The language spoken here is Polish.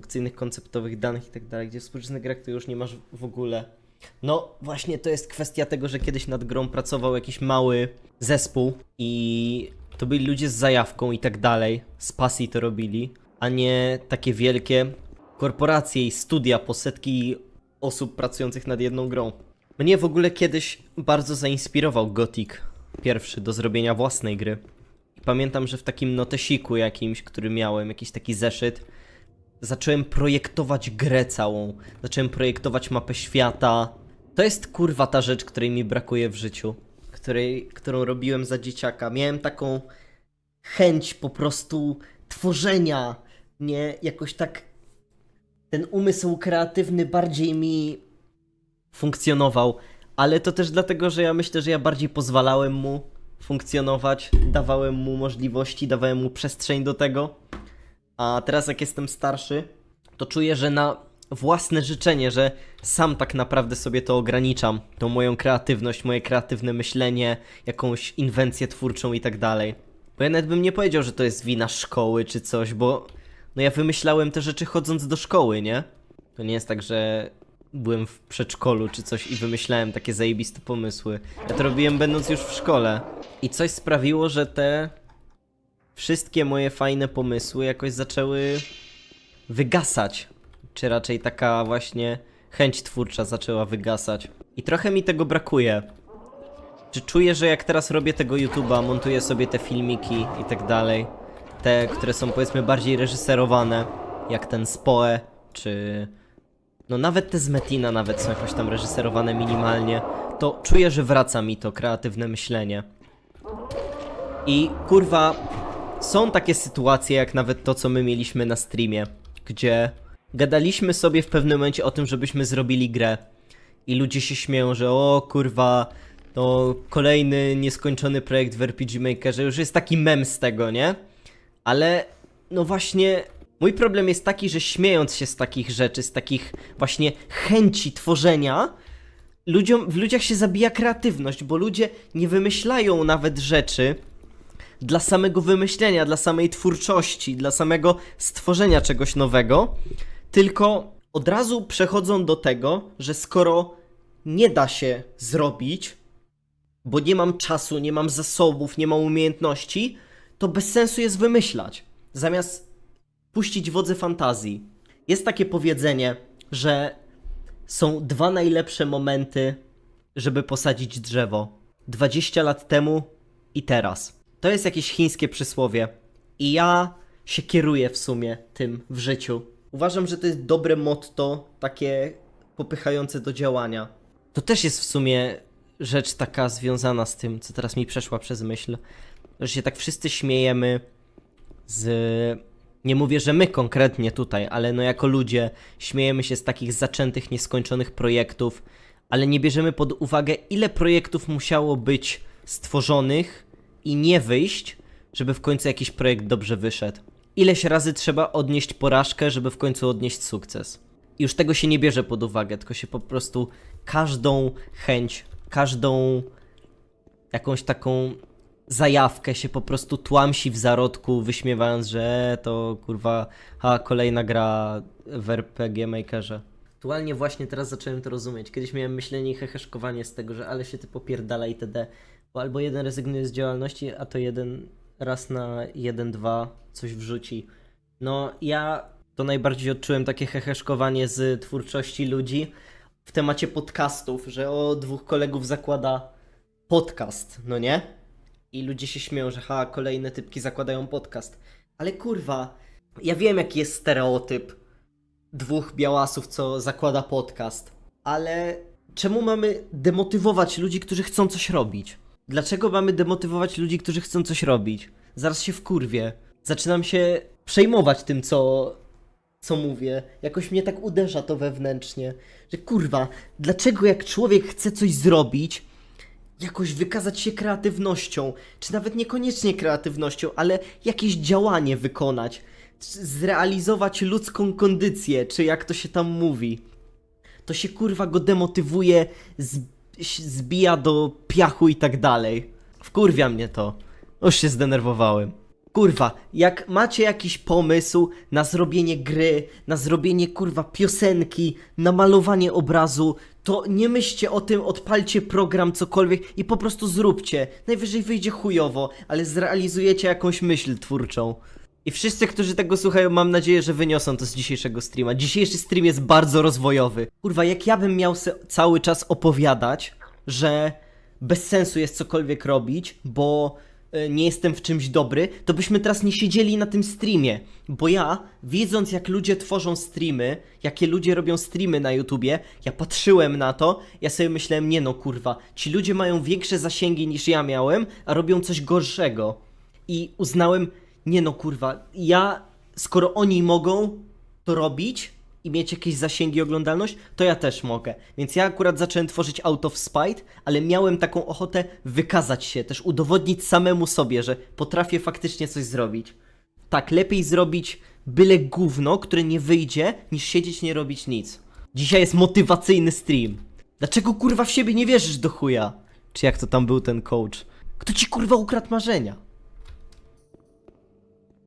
produkcyjnych, konceptowych danych i tak dalej, gdzie w współczesnych grach to już nie masz w ogóle. No właśnie to jest kwestia tego, że kiedyś nad grą pracował jakiś mały zespół i to byli ludzie z zajawką i tak dalej, z pasji to robili, a nie takie wielkie korporacje i studia po setki osób pracujących nad jedną grą. Mnie w ogóle kiedyś bardzo zainspirował Gothic pierwszy do zrobienia własnej gry. I pamiętam, że w takim notesiku jakimś, który miałem, jakiś taki zeszyt, zacząłem projektować grę całą. Zacząłem projektować mapę świata. To jest kurwa ta rzecz, której mi brakuje w życiu. Której, którą robiłem za dzieciaka. Miałem taką chęć po prostu tworzenia. Nie jakoś tak. Ten umysł kreatywny bardziej mi funkcjonował. Ale to też dlatego, że ja myślę, że ja bardziej pozwalałem mu funkcjonować, dawałem mu możliwości, dawałem mu przestrzeń do tego. A teraz jak jestem starszy, to czuję, że na własne życzenie, że sam tak naprawdę sobie to ograniczam, tą moją kreatywność, moje kreatywne myślenie, jakąś inwencję twórczą i tak dalej. Bo ja nawet bym nie powiedział, że to jest wina szkoły czy coś, bo no ja wymyślałem te rzeczy chodząc do szkoły, nie? To nie jest tak, że byłem w przedszkolu czy coś i wymyślałem takie zajebiste pomysły. Ja to robiłem będąc już w szkole. I coś sprawiło, że te wszystkie moje fajne pomysły jakoś zaczęły wygasać. Czy raczej taka właśnie chęć twórcza zaczęła wygasać. I trochę mi tego brakuje. Czy czuję, że jak teraz robię tego YouTube'a, montuję sobie te filmiki i tak dalej, te, które są powiedzmy bardziej reżyserowane, jak ten Spoe, czy no nawet te z Metina nawet są jakoś tam reżyserowane minimalnie, to czuję, że wraca mi to kreatywne myślenie. I kurwa, są takie sytuacje, jak nawet to, co my mieliśmy na streamie, gdzie gadaliśmy sobie w pewnym momencie o tym, żebyśmy zrobili grę. I ludzie się śmieją, że o kurwa, to kolejny nieskończony projekt w RPG Makerze, już jest taki mem z tego, nie? Ale no właśnie, mój problem jest taki, że śmiejąc się z takich rzeczy, z takich właśnie chęci tworzenia, ludziom, w ludziach się zabija kreatywność, bo ludzie nie wymyślają nawet rzeczy, dla samego wymyślenia, dla samej twórczości, dla samego stworzenia czegoś nowego, tylko od razu przechodzą do tego, że skoro nie da się zrobić, bo nie mam czasu, nie mam zasobów, nie mam umiejętności, to bez sensu jest wymyślać. Zamiast puścić wodze fantazji. Jest takie powiedzenie, że są dwa najlepsze momenty, żeby posadzić drzewo. 20 lat temu i teraz. To jest jakieś chińskie przysłowie. I ja się kieruję w sumie tym w życiu. Uważam, że to jest dobre motto, takie popychające do działania. To też jest w sumie rzecz taka związana z tym, co teraz mi przeszła przez myśl, że się tak wszyscy śmiejemy z. Nie mówię, że my konkretnie tutaj, ale no jako ludzie śmiejemy się z takich zaczętych, nieskończonych projektów, ale nie bierzemy pod uwagę, ile projektów musiało być stworzonych i nie wyjść, żeby w końcu jakiś projekt dobrze wyszedł. Ileś razy trzeba odnieść porażkę, żeby w końcu odnieść sukces. I już tego się nie bierze pod uwagę, tylko się po prostu każdą chęć, każdą jakąś taką zajawkę się po prostu tłamsi w zarodku, wyśmiewając, że to kurwa, ha, kolejna gra w RPG Makerze. Aktualnie właśnie teraz zacząłem to rozumieć. Kiedyś miałem myślenie i heheszkowanie z tego, że ale się ty popierdala itd. Bo albo jeden rezygnuje z działalności, a to jeden raz na jeden, dwa coś wrzuci. No ja to najbardziej odczułem takie heheszkowanie z twórczości ludzi w temacie podcastów, że o dwóch kolegów zakłada podcast, no nie? I ludzie się śmieją, że ha, kolejne typki zakładają podcast. Ale kurwa, ja wiem jaki jest stereotyp dwóch białasów, co zakłada podcast. Ale czemu mamy demotywować ludzi, którzy chcą coś robić? Dlaczego mamy demotywować ludzi, którzy chcą coś robić? Zaraz się wkurwię. Zaczynam się przejmować tym, co, co mówię. Jakoś mnie tak uderza to wewnętrznie, że kurwa, dlaczego jak człowiek chce coś zrobić, jakoś wykazać się kreatywnością, czy nawet niekoniecznie kreatywnością, ale jakieś działanie wykonać, zrealizować ludzką kondycję, czy jak to się tam mówi, to się kurwa go demotywuje, z, zbija do piachu i tak dalej. Wkurwia mnie to. Już się zdenerwowałem. Kurwa, jak macie jakiś pomysł na zrobienie gry, na zrobienie kurwa piosenki, na malowanie obrazu, to nie myślcie o tym, odpalcie program, cokolwiek i po prostu zróbcie. Najwyżej wyjdzie chujowo, ale zrealizujecie jakąś myśl twórczą. I wszyscy, którzy tego słuchają, mam nadzieję, że wyniosą to z dzisiejszego streama. Dzisiejszy stream jest bardzo rozwojowy. Kurwa, jak ja bym miał cały czas opowiadać, że bez sensu jest cokolwiek robić, bo e, nie jestem w czymś dobry, to byśmy teraz nie siedzieli na tym streamie. Bo ja, widząc jak ludzie tworzą streamy, jakie ludzie robią streamy na YouTubie, ja patrzyłem na to, ja sobie myślałem, nie no kurwa, ci ludzie mają większe zasięgi niż ja miałem, a robią coś gorszego. I uznałem, nie no kurwa, ja, skoro oni mogą to robić i mieć jakieś zasięgi oglądalność, to ja też mogę. Więc ja akurat zacząłem tworzyć Out of Spite, ale miałem taką ochotę wykazać się, też udowodnić samemu sobie, że potrafię faktycznie coś zrobić. Tak, lepiej zrobić byle gówno, które nie wyjdzie, niż siedzieć nie robić nic. Dzisiaj jest motywacyjny stream. Dlaczego kurwa w siebie nie wierzysz do chuja? Czy jak to tam był ten coach? Kto ci kurwa ukradł marzenia?